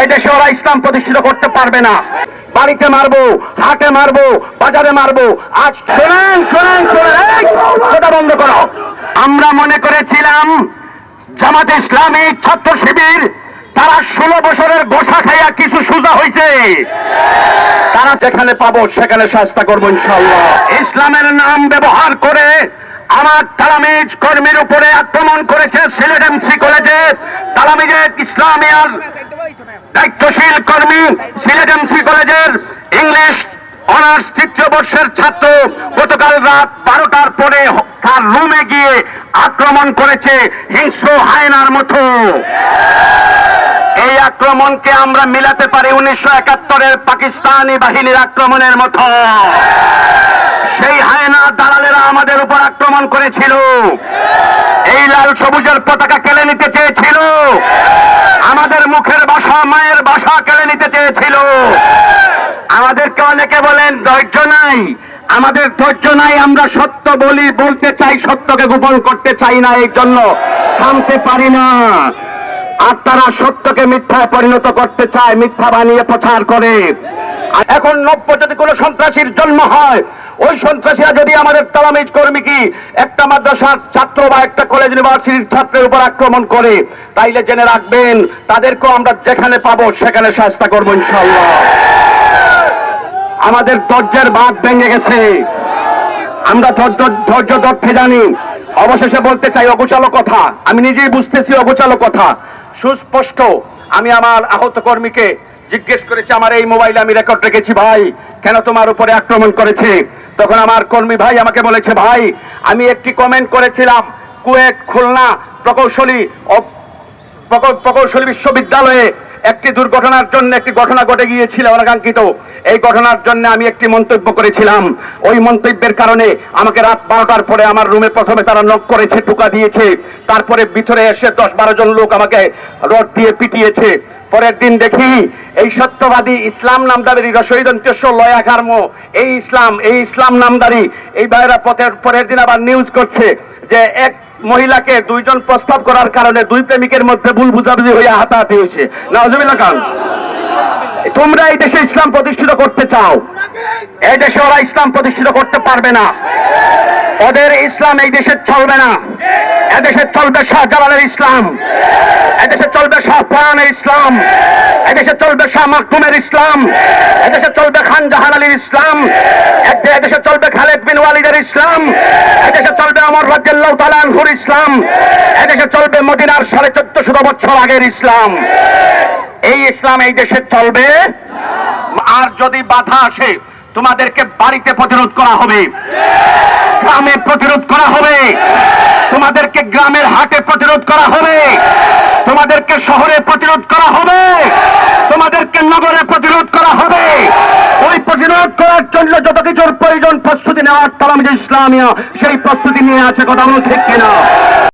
এই দেশে ওরা ইসলাম প্রতিষ্ঠিত করতে পারবে না। বাড়িতে মারবো, হাটে মারবো, বাজারে মারবো। আজ শোনেন শোনেন শোনেন বন্ধ করো। আমরা মনে করেছিলাম জামাত ইসলামী ছাত্র শিবির, তারা ষোলো বছরের গোসা খাইয়া কিছু সোজা হয়েছে তারা যেখানে পাবো, সেখানে শাস্তা করব ইনশাল্লাহ ইসলামের নাম ব্যবহার করে আমার তালামিজ কর্মীর উপরে আক্রমণ করেছে সিলেট এমসি কলেজে। তালামিজের ইসলামিয়ার দায়িত্বশীল কর্মী সিলেট এমসি কলেজের ইংলিশ অনার্স তৃতীয় বর্ষের ছাত্র গতকাল রাত বারোটার পরে তার রুমে গিয়ে আক্রমণ করেছে হিংস্র হায়নার মতো। এই আক্রমণকে আমরা মিলাতে পারি উনিশশো একাত্তরের পাকিস্তানি বাহিনীর আক্রমণের মতো। সেই হায়না দালালেরা আমাদের উপর আক্রমণ করেছিল। এই লাল সবুজের পতাকা কেলে নিতে চেয়েছিল। আমাদেরকে অনেকে বলেন ধৈর্য নাই। আমাদের ধৈর্য নাই, আমরা সত্য বলি, বলতে চাই, সত্যকে গোপন করতে চাই না, এই জন্য থামতে পারি না। আর তারা সত্যকে মিথ্যায় পরিণত করতে চায়, মিথ্যা বানিয়ে প্রচার করে। এখন নব্য যদি কোনো সন্ত্রাসীর জন্ম হয় ওই সন্ত্রাসীরা যদি আমাদের তালামিজ কর্মী কি, একটা মাদ্রাসার ছাত্র বা একটা কলেজ ইউনিভার্সিটির ছাত্রের উপর আক্রমণ করে, তাইলে জেনে রাখবেন, তাদেরকেও আমরা যেখানে পাবো সেখানে শাস্তা করব ইনশাল্লাহ আমাদের ধৈর্যের বাঁধ ভেঙে গেছে। আমরা ধৈর্য ধৈর্য ধরতে জানি। অবশেষে বলতে চাই অগোচালো কথা। আমি নিজেই বুঝতেছি অগোচালো কথা। সুস্পষ্ট। আমি আমার আহত কর্মীকে জিজ্ঞেস করেছি, আমার এই মোবাইলে আমি রেকর্ড রেখেছি ভাই। কেন তোমার উপরে আক্রমণ করেছে? তখন আমার কর্মী ভাই আমাকে বলেছে, ভাই, আমি একটি কমেন্ট করেছিলাম কুয়েট খুলনা প্রকৌশলী প্রকৌশলী বিশ্ববিদ্যালয়ে। একটি দুর্ঘটনার জন্য একটি ঘটনা ঘটে গিয়েছিল অনাকাঙ্ক্ষিত। এই ঘটনার জন্য আমি একটি মন্তব্য করেছিলাম। ওই মন্তব্যের কারণে আমাকে রাত বারোটার পরে আমার রুমে প্রথমে তারা নক করেছে, টুকা দিয়েছে। তারপরে ভিতরে এসে দশ বারো জন লোক আমাকে রড দিয়ে পিটিয়েছে। পরের দিন দেখি এই সত্যবাদী ইসলাম নামদারি রসইদন্তেশ্ব লয়া কার্ম এই ইসলাম এই ইসলাম নামদারি, এই বাইরা পথের, পরের দিন আবার নিউজ করছে যে এক মহিলাকে দুইজন প্রস্তাব করার কারণে দুই প্রেমিকের মধ্যে ভুল বুঝাবুঝি হয়ে হাতাহাতি হয়েছে। নজমিল্লা খান তোমরা এই দেশে ইসলাম প্রতিষ্ঠিত করতে চাও। এই দেশে ওরা ইসলাম প্রতিষ্ঠিত করতে পারবে না। ওদের ইসলাম এই দেশে চলবে না। এদেশে চলবে শাহজালালের ইসলাম। এদেশে চলবে শাহ ফরানের ইসলাম। এদেশে চলবে শাহ মাকতুমের ইসলাম। এদেশে চলবে খান জাহান আলীর ইসলাম। এদেশে চলবে খালেদ বিন ওয়ালিদের ইসলাম। এদেশে চলবে অমর রাজ্লাহ তালানহুর ইসলাম। এদেশে চলবে মদিনার সাড়ে চোদ্দশো বছর আগের ইসলাম। এই ইসলাম এই দেশে চলবে। আর যদি বাধা আসে, তোমাদেরকে বাড়িতে প্রতিরোধ করা হবে। গ্রামে প্রতিরোধ করা হবে। তোমাদেরকে গ্রামের হাটে প্রতিরোধ করা হবে। তোমাদেরকে শহরে প্রতিরোধ করা হবে। তোমাদেরকে নগরে প্রতিরোধ করা হবে। ওই প্রতিরোধ করার জন্য যত কিছুর প্রয়োজন প্রস্তুতি নেওয়ার তালাম যে ইসলামীয়, সেই প্রস্তুতি নিয়ে আছে কথা বলতে ঠিক কিনা?